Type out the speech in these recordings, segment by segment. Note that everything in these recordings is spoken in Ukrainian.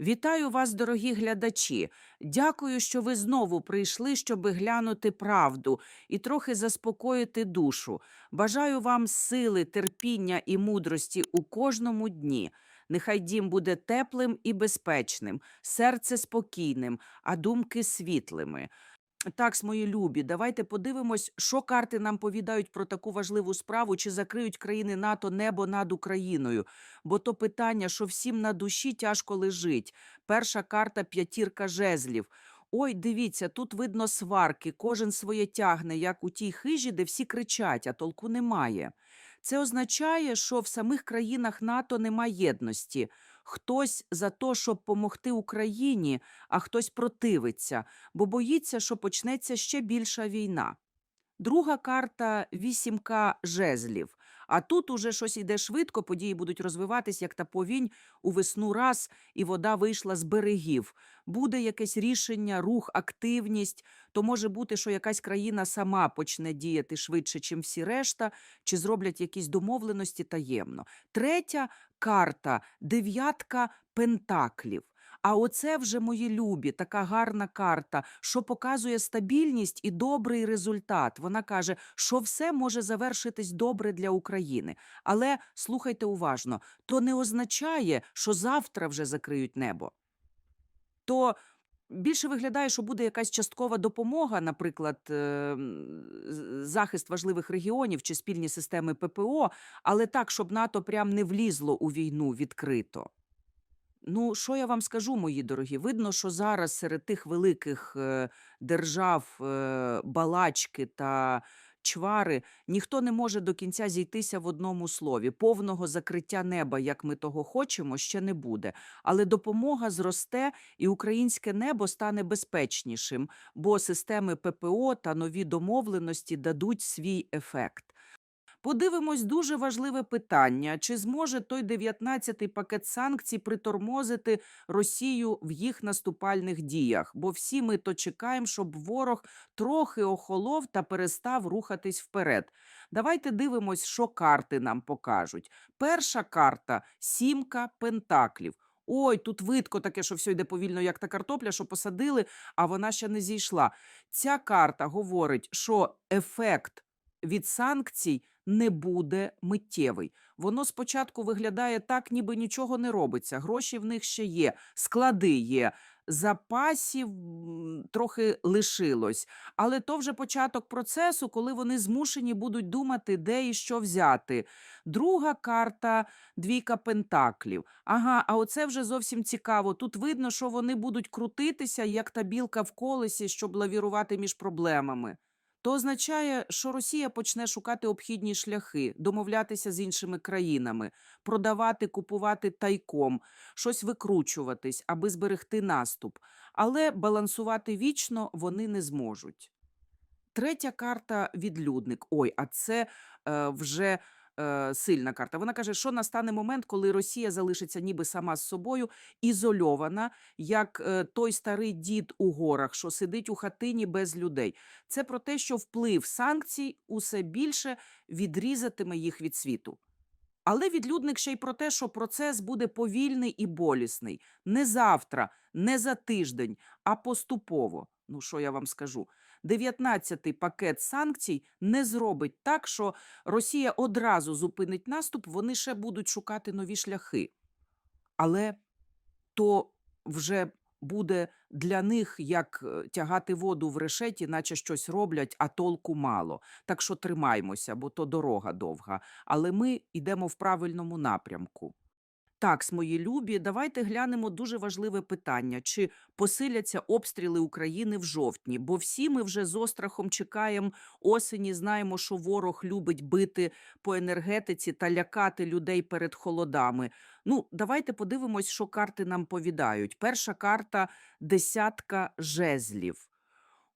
Вітаю вас, дорогі глядачі. Дякую, що ви знову прийшли, щоб глянути правду і трохи заспокоїти душу. Бажаю вам сили, терпіння і мудрості у кожному дні. Нехай дім буде теплим і безпечним, серце спокійним, а думки світлими. Так, мої любі, давайте подивимось, що карти нам повідають про таку важливу справу, чи закриють країни НАТО небо над Україною. Бо то питання, що всім на душі тяжко лежить. Перша карта п'ятірка жезлів. Ой, дивіться, тут видно сварки, кожен своє тягне, як у тій хижі, де всі кричать, а толку немає. Це означає, що в самих країнах НАТО немає єдності. Хтось за те, щоб помогти Україні, а хтось противиться, бо боїться, що почнеться ще більша війна. Друга карта вісімка жезлів. А тут уже щось йде швидко, події будуть розвиватись, як та повінь у весну раз, і вода вийшла з берегів. Буде якесь рішення, рух, активність. То може бути, що якась країна сама почне діяти швидше, чим всі решта, чи зроблять якісь домовленості таємно. Третя карта дев'ятка пентаклів. А оце вже мої любі, така гарна карта, що показує стабільність і добрий результат. Вона каже, що все може завершитись добре для України. Але слухайте уважно, то не означає, що завтра вже закриють небо. То більше виглядає, що буде якась часткова допомога, наприклад, е, захист важливих регіонів чи спільні системи ППО, але так, щоб НАТО прям не влізло у війну відкрито. Ну, що я вам скажу, мої дорогі? Видно, що зараз серед тих великих е, держав е, балачки та чвари ніхто не може до кінця зійтися в одному слові. Повного закриття неба, як ми того хочемо, ще не буде. Але допомога зросте, і українське небо стане безпечнішим, бо системи ППО та нові домовленості дадуть свій ефект. Подивимось дуже важливе питання: чи зможе той 19-й пакет санкцій притормозити Росію в їх наступальних діях? Бо всі ми то чекаємо, щоб ворог трохи охолов та перестав рухатись вперед. Давайте дивимось, що карти нам покажуть. Перша карта сімка пентаклів. Ой, тут видко таке, що все йде повільно, як та картопля, що посадили, а вона ще не зійшла. Ця карта говорить, що ефект від санкцій не буде миттєвий. Воно спочатку виглядає так, ніби нічого не робиться. Гроші в них ще є, склади є. Запасів трохи лишилось, але то вже початок процесу, коли вони змушені будуть думати, де і що взяти. Друга карта двійка пентаклів. Ага, а оце вже зовсім цікаво. Тут видно, що вони будуть крутитися, як та білка в колесі, щоб лавірувати між проблемами. То означає, що Росія почне шукати обхідні шляхи, домовлятися з іншими країнами, продавати, купувати тайком, щось викручуватись, аби зберегти наступ. Але балансувати вічно вони не зможуть. Третя карта відлюдник. Ой, а це е, вже е, сильна карта. Вона каже, що настане момент, коли Росія залишиться ніби сама з собою, ізольована, як е, той старий дід у горах, що сидить у хатині без людей. Це про те, що вплив санкцій усе більше відрізатиме їх від світу. Але відлюдник ще й про те, що процес буде повільний і болісний. Не завтра, не за тиждень, а поступово. Ну, що я вам скажу? 19-й пакет санкцій не зробить так, що Росія одразу зупинить наступ, вони ще будуть шукати нові шляхи. Але то вже буде для них як е, тягати воду в решеті, наче щось роблять, а толку мало. Так що тримаймося, бо то дорога довга. Але ми йдемо в правильному напрямку. Так, мої любі, давайте глянемо дуже важливе питання: чи посиляться обстріли України в жовтні? Бо всі ми вже з острахом чекаємо осені, знаємо, що ворог любить бити по енергетиці та лякати людей перед холодами. Ну, давайте подивимось, що карти нам повідають. Перша карта десятка жезлів.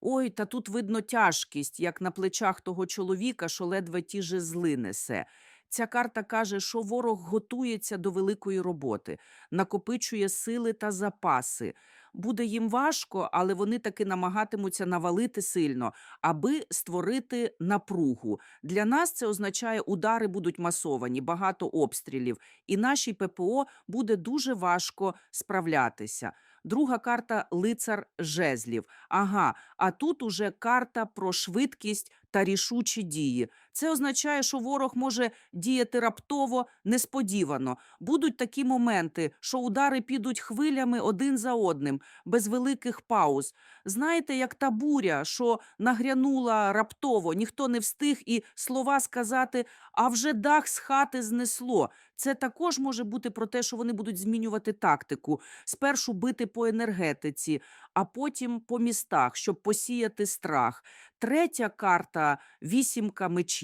Ой, та тут видно тяжкість, як на плечах того чоловіка, що ледве ті жезли несе. Ця карта каже, що ворог готується до великої роботи, накопичує сили та запаси. буде їм важко, але вони таки намагатимуться навалити сильно, аби створити напругу. Для нас це означає, удари будуть масовані, багато обстрілів, і нашій ППО буде дуже важко справлятися. Друга карта лицар жезлів. Ага, а тут уже карта про швидкість та рішучі дії. Це означає, що ворог може діяти раптово, несподівано. Будуть такі моменти, що удари підуть хвилями один за одним, без великих пауз. Знаєте, як та буря, що нагрянула раптово, ніхто не встиг і слова сказати, а вже дах з хати знесло. Це також може бути про те, що вони будуть змінювати тактику. Спершу бити по енергетиці, а потім по містах, щоб посіяти страх. Третя карта вісімка мечів.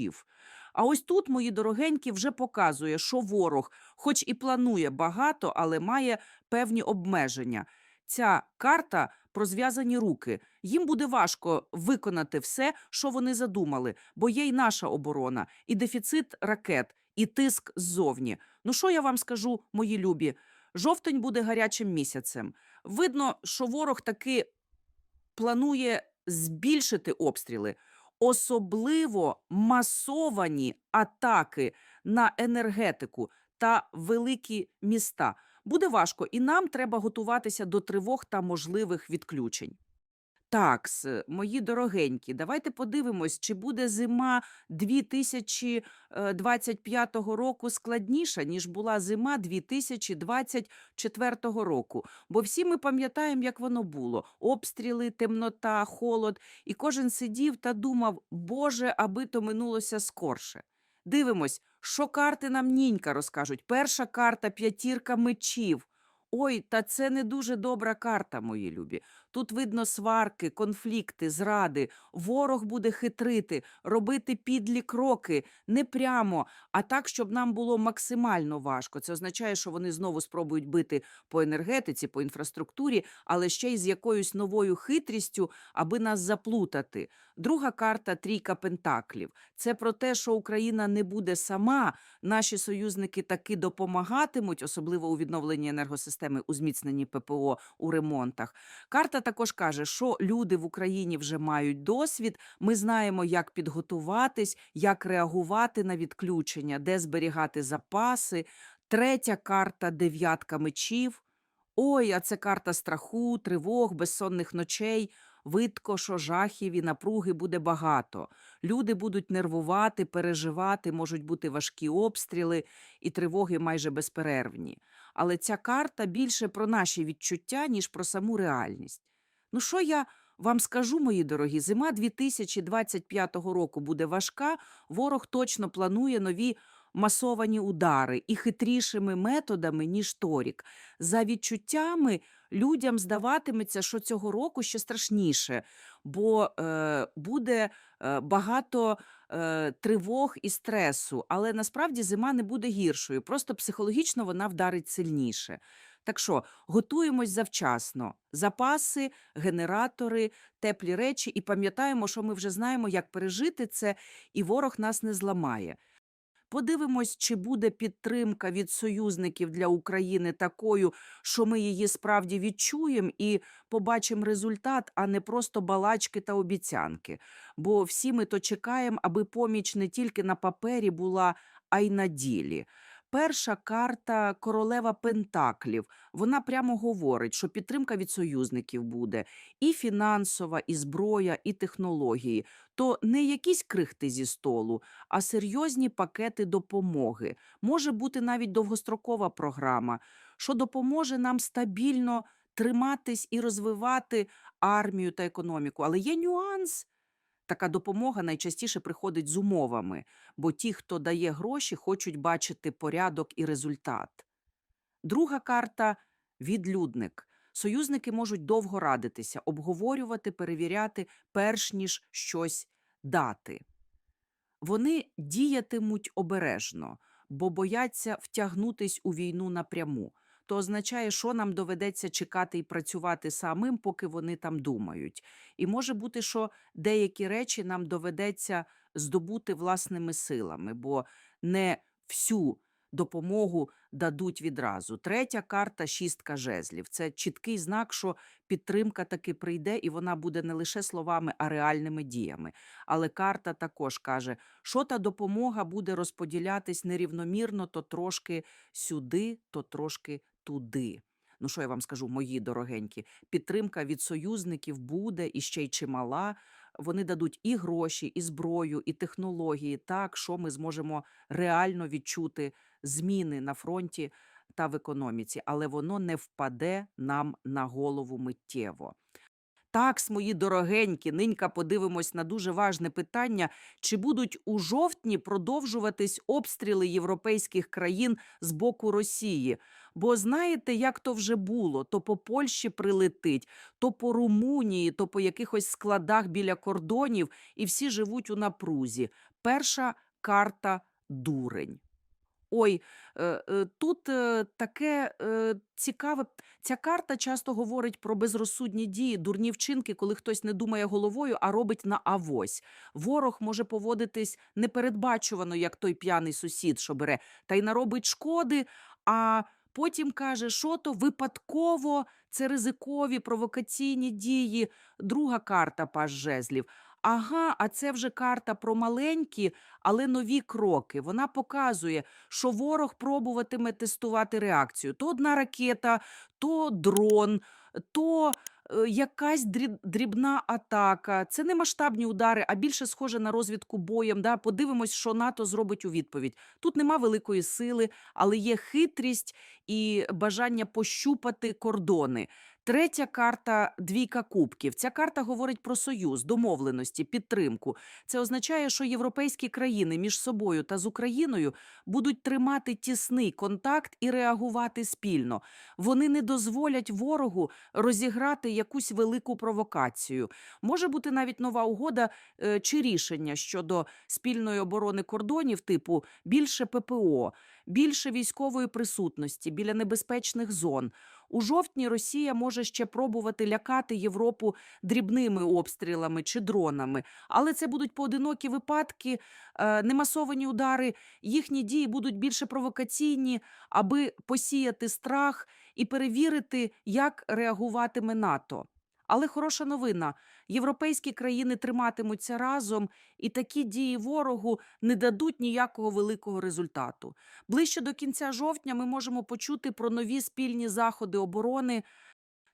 А ось тут, мої дорогенькі, вже показує, що ворог, хоч і планує багато, але має певні обмеження. Ця карта про зв'язані руки. Їм буде важко виконати все, що вони задумали, бо є й наша оборона, і дефіцит ракет, і тиск ззовні. Ну що я вам скажу, мої любі? Жовтень буде гарячим місяцем. Видно, що ворог таки планує збільшити обстріли, особливо масовані атаки на енергетику та великі міста. Буде важко, і нам треба готуватися до тривог та можливих відключень. Такс, мої дорогенькі, давайте подивимось, чи буде зима 2025 року складніша, ніж була зима 2024 року. Бо всі ми пам'ятаємо, як воно було: обстріли, темнота, холод, і кожен сидів та думав, Боже, аби то минулося скорше. Дивимось, що карти нам нінька розкажуть. Перша карта п'ятірка мечів. Ой, та це не дуже добра карта, мої любі. Тут видно сварки, конфлікти, зради. Ворог буде хитрити, робити підлі кроки не прямо, а так, щоб нам було максимально важко. Це означає, що вони знову спробують бити по енергетиці, по інфраструктурі, але ще й з якоюсь новою хитрістю, аби нас заплутати. Друга карта трійка пентаклів. Це про те, що Україна не буде сама. Наші союзники таки допомагатимуть, особливо у відновленні енергосистеми, у зміцненні ППО у ремонтах. Карта також каже, що люди в Україні вже мають досвід. Ми знаємо, як підготуватись, як реагувати на відключення, де зберігати запаси. Третя карта дев'ятка мечів. Ой, а це карта страху, тривог, безсонних ночей. Видко, що жахів і напруги буде багато. Люди будуть нервувати, переживати, можуть бути важкі обстріли і тривоги майже безперервні. Але ця карта більше про наші відчуття, ніж про саму реальність. Ну, що я вам скажу, мої дорогі, зима 2025 року буде важка. Ворог точно планує нові масовані удари і хитрішими методами, ніж торік. За відчуттями людям здаватиметься, що цього року ще страшніше, бо е, буде е, багато е, тривог і стресу. Але насправді зима не буде гіршою, просто психологічно вона вдарить сильніше. Так що готуємось завчасно. Запаси, генератори, теплі речі, і пам'ятаємо, що ми вже знаємо, як пережити це, і ворог нас не зламає. Подивимось, чи буде підтримка від союзників для України такою, що ми її справді відчуємо і побачимо результат, а не просто балачки та обіцянки. Бо всі ми то чекаємо, аби поміч не тільки на папері була, а й на ділі. Перша карта королева Пентаклів. Вона прямо говорить, що підтримка від союзників буде і фінансова, і зброя, і технології. То не якісь крихти зі столу, а серйозні пакети допомоги. Може бути навіть довгострокова програма, що допоможе нам стабільно триматись і розвивати армію та економіку. Але є нюанс. Така допомога найчастіше приходить з умовами, бо ті, хто дає гроші, хочуть бачити порядок і результат. Друга карта відлюдник. Союзники можуть довго радитися, обговорювати, перевіряти, перш ніж щось дати. Вони діятимуть обережно, бо бояться втягнутись у війну напряму. То означає, що нам доведеться чекати і працювати самим, поки вони там думають. І може бути, що деякі речі нам доведеться здобути власними силами, бо не всю допомогу дадуть відразу. Третя карта шістка жезлів. Це чіткий знак, що підтримка таки прийде, і вона буде не лише словами, а реальними діями. Але карта також каже, що та допомога буде розподілятись нерівномірно, то трошки сюди, то трошки туди. Ну, що я вам скажу, мої дорогенькі, підтримка від союзників буде і ще й чимала. Вони дадуть і гроші, і зброю, і технології, так що ми зможемо реально відчути зміни на фронті та в економіці, але воно не впаде нам на голову миттєво. Так, мої дорогенькі, нинька подивимось на дуже важне питання: чи будуть у жовтні продовжуватись обстріли європейських країн з боку Росії? Бо знаєте, як то вже було: то по Польщі прилетить, то по Румунії, то по якихось складах біля кордонів, і всі живуть у напрузі. Перша карта дурень. Ой, е, е, тут е, таке цікаве. Ця карта часто говорить про безрозсудні дії, дурні вчинки, коли хтось не думає головою, а робить на авось. Ворог може поводитись непередбачувано, як той п'яний сусід, що бере, та й наробить шкоди, а потім каже, що то випадково, це ризикові провокаційні дії. Друга карта паж жезлів. Ага, а це вже карта про маленькі, але нові кроки. Вона показує, що ворог пробуватиме тестувати реакцію. То одна ракета, то дрон, то е, якась дріб- дрібна атака. Це не масштабні удари, а більше схоже на розвідку боєм. Да? Подивимось, що НАТО зробить у відповідь. Тут нема великої сили, але є хитрість і бажання пощупати кордони. Третя карта двійка кубків. Ця карта говорить про союз, домовленості, підтримку. Це означає, що європейські країни між собою та з Україною будуть тримати тісний контакт і реагувати спільно. Вони не дозволять ворогу розіграти якусь велику провокацію. Може бути навіть нова угода е, чи рішення щодо спільної оборони кордонів, типу більше ППО, більше військової присутності біля небезпечних зон. У жовтні Росія може ще пробувати лякати Європу дрібними обстрілами чи дронами, але це будуть поодинокі випадки, е, немасовані удари. Їхні дії будуть більше провокаційні, аби посіяти страх і перевірити, як реагуватиме НАТО. Але хороша новина: європейські країни триматимуться разом, і такі дії ворогу не дадуть ніякого великого результату. Ближче до кінця жовтня ми можемо почути про нові спільні заходи оборони.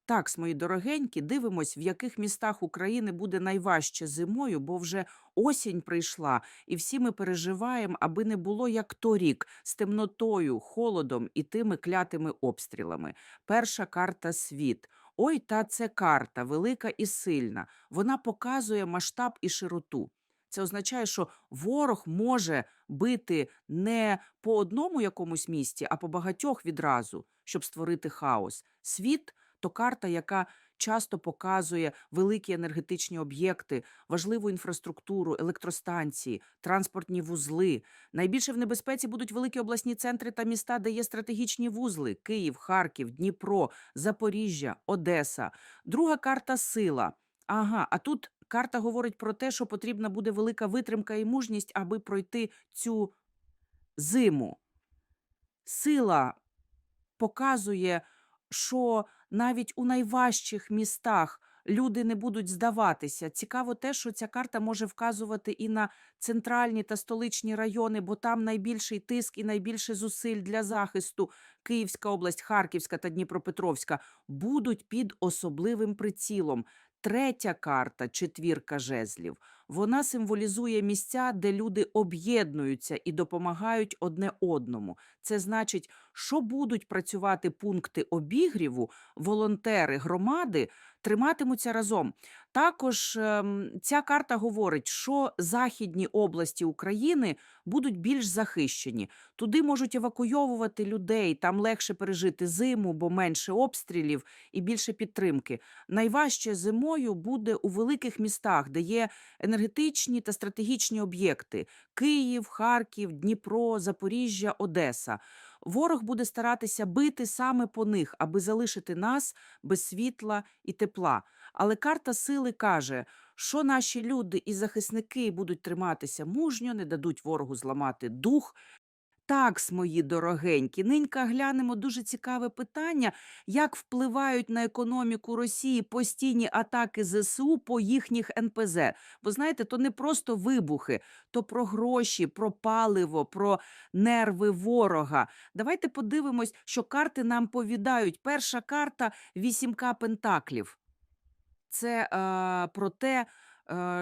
Так, мої дорогенькі, дивимось, в яких містах України буде найважче зимою, бо вже осінь прийшла, і всі ми переживаємо, аби не було як торік з темнотою, холодом і тими клятими обстрілами. Перша карта світ. Ой, та це карта велика і сильна. Вона показує масштаб і широту. Це означає, що ворог може бити не по одному якомусь місті, а по багатьох відразу, щоб створити хаос. Світ то карта, яка часто показує великі енергетичні об'єкти, важливу інфраструктуру, електростанції, транспортні вузли. Найбільше в небезпеці будуть великі обласні центри та міста, де є стратегічні вузли: Київ, Харків, Дніпро, Запоріжжя, Одеса. Друга карта сила. Ага, а тут карта говорить про те, що потрібна буде велика витримка і мужність, аби пройти цю зиму. Сила показує, що навіть у найважчих містах люди не будуть здаватися. Цікаво те, що ця карта може вказувати і на центральні та столичні райони, бо там найбільший тиск і найбільше зусиль для захисту. Київська область, Харківська та Дніпропетровська будуть під особливим прицілом. Третя карта четвірка жезлів. Вона символізує місця, де люди об'єднуються і допомагають одне одному. Це значить, що будуть працювати пункти обігріву, волонтери громади триматимуться разом. Також ем, ця карта говорить, що західні області України будуть більш захищені. Туди можуть евакуйовувати людей, там легше пережити зиму, бо менше обстрілів і більше підтримки. Найважче зимою буде у великих містах, де є енергетичні та стратегічні об'єкти: Київ, Харків, Дніпро, Запоріжжя, Одеса. Ворог буде старатися бити саме по них, аби залишити нас без світла і тепла. Але карта сили каже, що наші люди і захисники будуть триматися мужньо, не дадуть ворогу зламати дух. Так, мої дорогенькі, нинька глянемо дуже цікаве питання, як впливають на економіку Росії постійні атаки ЗСУ по їхніх НПЗ. Бо знаєте, то не просто вибухи, то про гроші, про паливо, про нерви ворога. Давайте подивимось, що карти нам повідають. Перша карта вісімка пентаклів. Це е, про те,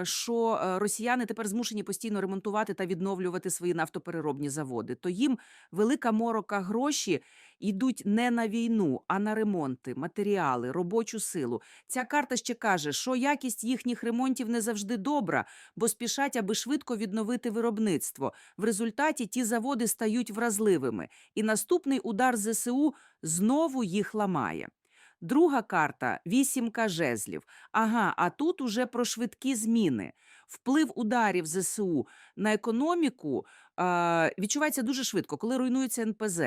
що е, росіяни тепер змушені постійно ремонтувати та відновлювати свої нафтопереробні заводи. То їм велика морока гроші йдуть не на війну, а на ремонти, матеріали, робочу силу. Ця карта ще каже, що якість їхніх ремонтів не завжди добра, бо спішать, аби швидко відновити виробництво. В результаті ті заводи стають вразливими, і наступний удар ЗСУ знову їх ламає. Друга карта вісімка жезлів. Ага, а тут уже про швидкі зміни. Вплив ударів ЗСУ на економіку е, відчувається дуже швидко, коли руйнується НПЗ.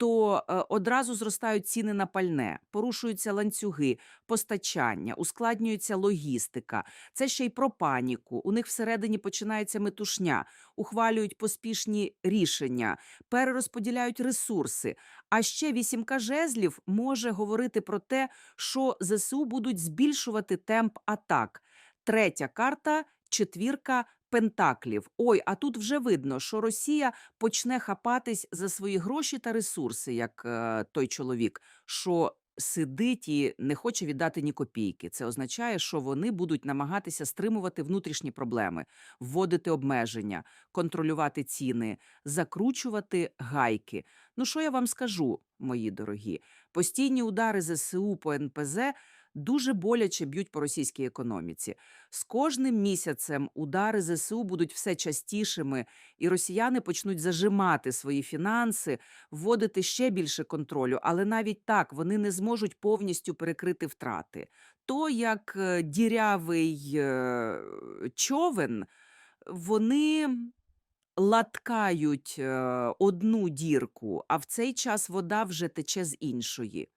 То е, одразу зростають ціни на пальне, порушуються ланцюги, постачання, ускладнюється логістика. Це ще й про паніку. У них всередині починається метушня, ухвалюють поспішні рішення, перерозподіляють ресурси. А ще вісімка жезлів може говорити про те, що ЗСУ будуть збільшувати темп атак. Третя карта четвірка пентаклів. Ой, а тут вже видно, що Росія почне хапатись за свої гроші та ресурси, як е, той чоловік, що сидить і не хоче віддати ні копійки. Це означає, що вони будуть намагатися стримувати внутрішні проблеми, вводити обмеження, контролювати ціни, закручувати гайки. Ну що я вам скажу, мої дорогі? Постійні удари ЗСУ по НПЗ дуже боляче б'ють по російській економіці. З кожним місяцем удари ЗСУ будуть все частішими, і росіяни почнуть зажимати свої фінанси, вводити ще більше контролю, але навіть так вони не зможуть повністю перекрити втрати. То як е, дірявий е, човен, вони латкають е, одну дірку, а в цей час вода вже тече з іншої.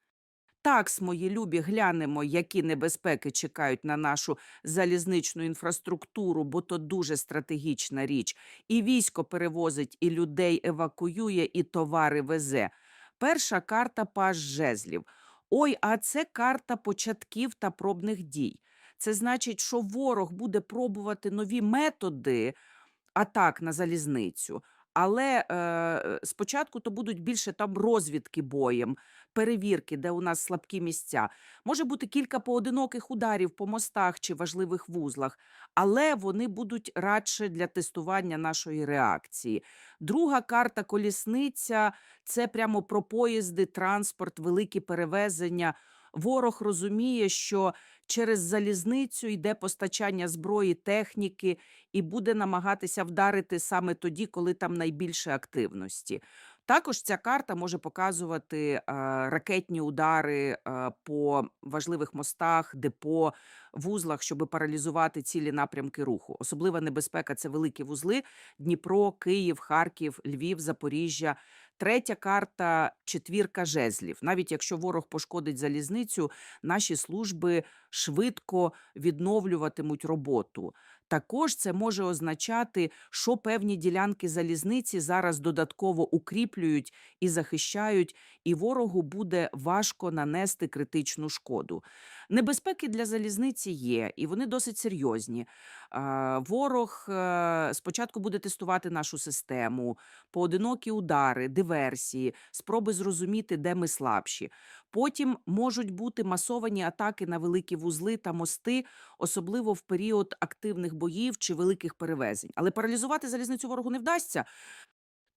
Так, мої любі, глянемо, які небезпеки чекають на нашу залізничну інфраструктуру, бо то дуже стратегічна річ. І військо перевозить, і людей евакуює, і товари везе. Перша карта паж жезлів. Ой, а це карта початків та пробних дій. Це значить, що ворог буде пробувати нові методи атак на залізницю. Але е, спочатку то будуть більше там розвідки боєм, перевірки, де у нас слабкі місця. Може бути кілька поодиноких ударів по мостах чи важливих вузлах, але вони будуть радше для тестування нашої реакції. Друга карта колісниця це прямо про поїзди, транспорт, великі перевезення. Ворог розуміє, що через залізницю йде постачання зброї, техніки, і буде намагатися вдарити саме тоді, коли там найбільше активності. Також ця карта може показувати е, ракетні удари е, по важливих мостах, депо, вузлах, щоб паралізувати цілі напрямки руху. Особлива небезпека це великі вузли: Дніпро, Київ, Харків, Львів, Запоріжжя. Третя карта четвірка жезлів. Навіть якщо ворог пошкодить залізницю, наші служби швидко відновлюватимуть роботу. Також це може означати, що певні ділянки залізниці зараз додатково укріплюють і захищають, і ворогу буде важко нанести критичну шкоду. Небезпеки для залізниці є, і вони досить серйозні. Ворог е, спочатку буде тестувати нашу систему, поодинокі удари, диверсії, спроби зрозуміти, де ми слабші. Потім можуть бути масовані атаки на великі вузли та мости, особливо в період активних боїв чи великих перевезень. Але паралізувати залізницю ворогу не вдасться.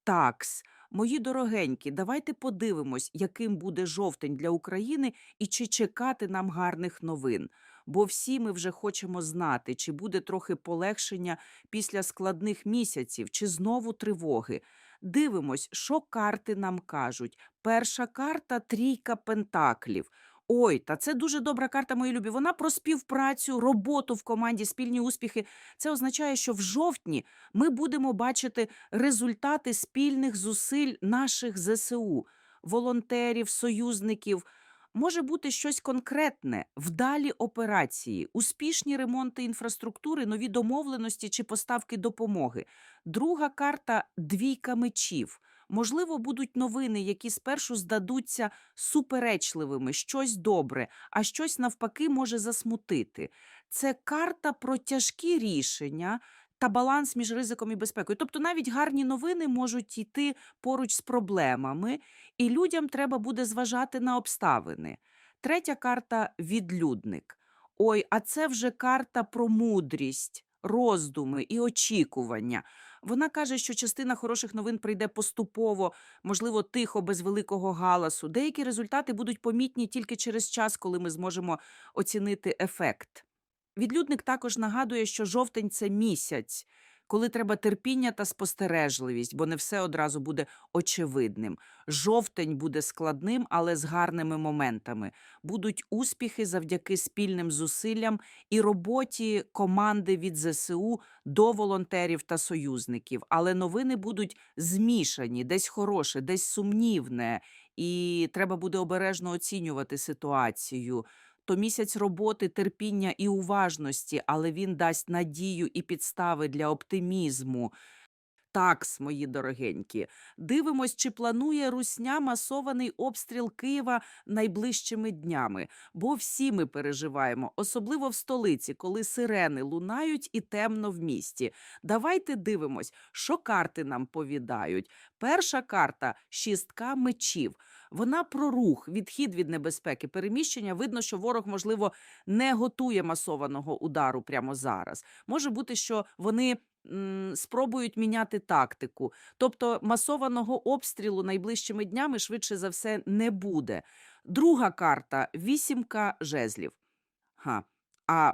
Такс, мої дорогенькі, давайте подивимось, яким буде жовтень для України і чи чекати нам гарних новин. Бо всі ми вже хочемо знати, чи буде трохи полегшення після складних місяців, чи знову тривоги. Дивимось, що карти нам кажуть. Перша карта трійка пентаклів. Ой, та це дуже добра карта, мої любі. Вона про співпрацю, роботу в команді, спільні успіхи. Це означає, що в жовтні ми будемо бачити результати спільних зусиль наших ЗСУ, волонтерів, союзників. Може бути щось конкретне, вдалі операції, успішні ремонти інфраструктури, нові домовленості чи поставки допомоги. Друга карта двійка мечів. Можливо, будуть новини, які спершу здадуться суперечливими, щось добре, а щось навпаки може засмутити. Це карта про тяжкі рішення та баланс між ризиком і безпекою. Тобто навіть гарні новини можуть йти поруч з проблемами, і людям треба буде зважати на обставини. Третя карта відлюдник. Ой, а це вже карта про мудрість, роздуми і очікування. Вона каже, що частина хороших новин прийде поступово, можливо, тихо, без великого галасу. Деякі результати будуть помітні тільки через час, коли ми зможемо оцінити ефект. Відлюдник також нагадує, що жовтень це місяць, коли треба терпіння та спостережливість, бо не все одразу буде очевидним. Жовтень буде складним, але з гарними моментами. Будуть успіхи завдяки спільним зусиллям і роботі команди від ЗСУ до волонтерів та союзників. Але новини будуть змішані, десь хороше, десь сумнівне, і треба буде обережно оцінювати ситуацію. То місяць роботи, терпіння і уважності, але він дасть надію і підстави для оптимізму. Такс, мої дорогенькі, дивимось, чи планує Русня масований обстріл Києва найближчими днями, бо всі ми переживаємо, особливо в столиці, коли сирени лунають і темно в місті. Давайте дивимось, що карти нам повідають. Перша карта шістка мечів. Вона про рух, відхід від небезпеки, переміщення. Видно, що ворог, можливо, не готує масованого удару прямо зараз. Може бути, що вони спробують міняти тактику. Тобто масованого обстрілу найближчими днями швидше за все не буде. Друга карта вісімка жезлів. Ха. А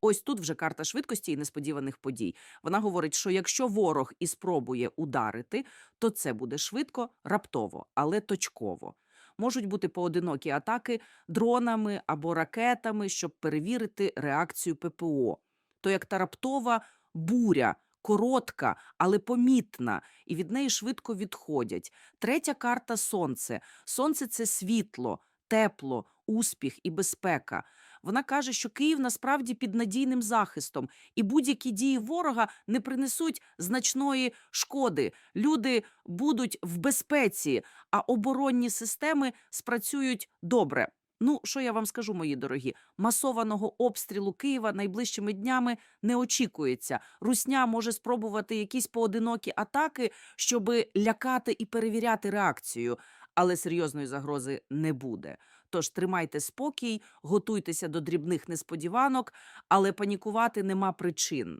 ось тут вже карта швидкості і несподіваних подій. Вона говорить, що якщо ворог і спробує ударити, то це буде швидко, раптово, але точково. Можуть бути поодинокі атаки дронами або ракетами, щоб перевірити реакцію ППО. То як та раптова буря, коротка, але помітна, і від неї швидко відходять. Третя карта сонце. Сонце це світло, тепло, успіх і безпека. Вона каже, що Київ насправді під надійним захистом, і будь-які дії ворога не принесуть значної шкоди. Люди будуть в безпеці, а оборонні системи спрацюють добре. Ну, що я вам скажу, мої дорогі, масованого обстрілу Києва найближчими днями не очікується. Русня може спробувати якісь поодинокі атаки, щоб лякати і перевіряти реакцію, але серйозної загрози не буде. Тож тримайте спокій, готуйтеся до дрібних несподіванок, але панікувати нема причин.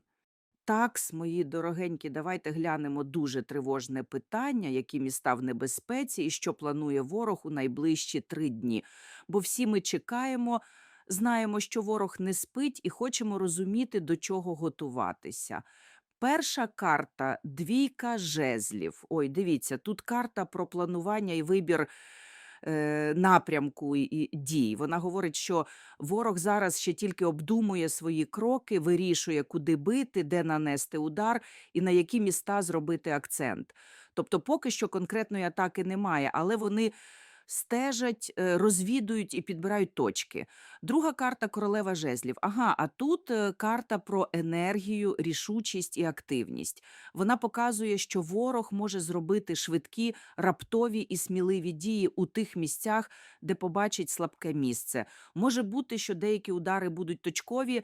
Такс, мої дорогенькі, давайте глянемо дуже тривожне питання, які міста в небезпеці і що планує ворог у найближчі три дні. Бо всі ми чекаємо, знаємо, що ворог не спить, і хочемо розуміти, до чого готуватися. Перша карта двійка жезлів. Ой, дивіться, тут карта про планування і вибір напрямку і, і дій. Вона говорить, що ворог зараз ще тільки обдумує свої кроки, вирішує, куди бити, де нанести удар і на які міста зробити акцент. Тобто, поки що конкретної атаки немає, але вони стежать, е, розвідують і підбирають точки. Друга карта королева жезлів. Ага, а тут е, карта про енергію, рішучість і активність. Вона показує, що ворог може зробити швидкі, раптові і сміливі дії у тих місцях, де побачить слабке місце. Може бути, що деякі удари будуть точкові.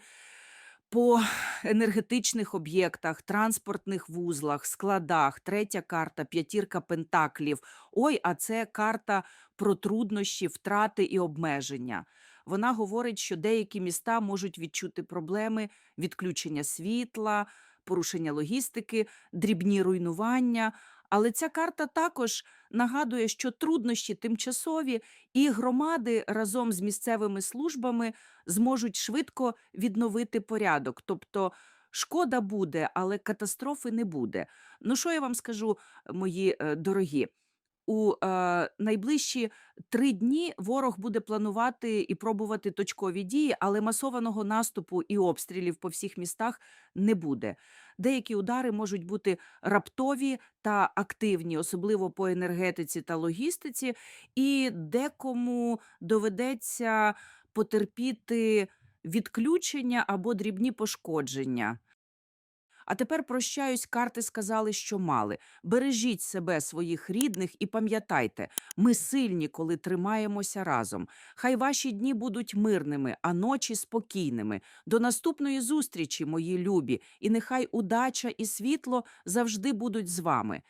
По енергетичних об'єктах, транспортних вузлах, складах, третя карта, п'ятірка пентаклів. Ой, а це карта про труднощі, втрати і обмеження. Вона говорить, що деякі міста можуть відчути проблеми відключення світла, порушення логістики, дрібні руйнування. Але ця карта також нагадує, що труднощі тимчасові, і громади разом з місцевими службами зможуть швидко відновити порядок. Тобто шкода буде, але катастрофи не буде. Ну, що я вам скажу, мої е, дорогі? У е, найближчі три дні ворог буде планувати і пробувати точкові дії, але масованого наступу і обстрілів по всіх містах не буде. Деякі удари можуть бути раптові та активні, особливо по енергетиці та логістиці, і декому доведеться потерпіти відключення або дрібні пошкодження. А тепер прощаюсь, карти сказали, що мали. Бережіть себе, своїх рідних, і пам'ятайте, ми сильні, коли тримаємося разом. Хай ваші дні будуть мирними, а ночі спокійними. До наступної зустрічі, мої любі, і нехай удача і світло завжди будуть з вами.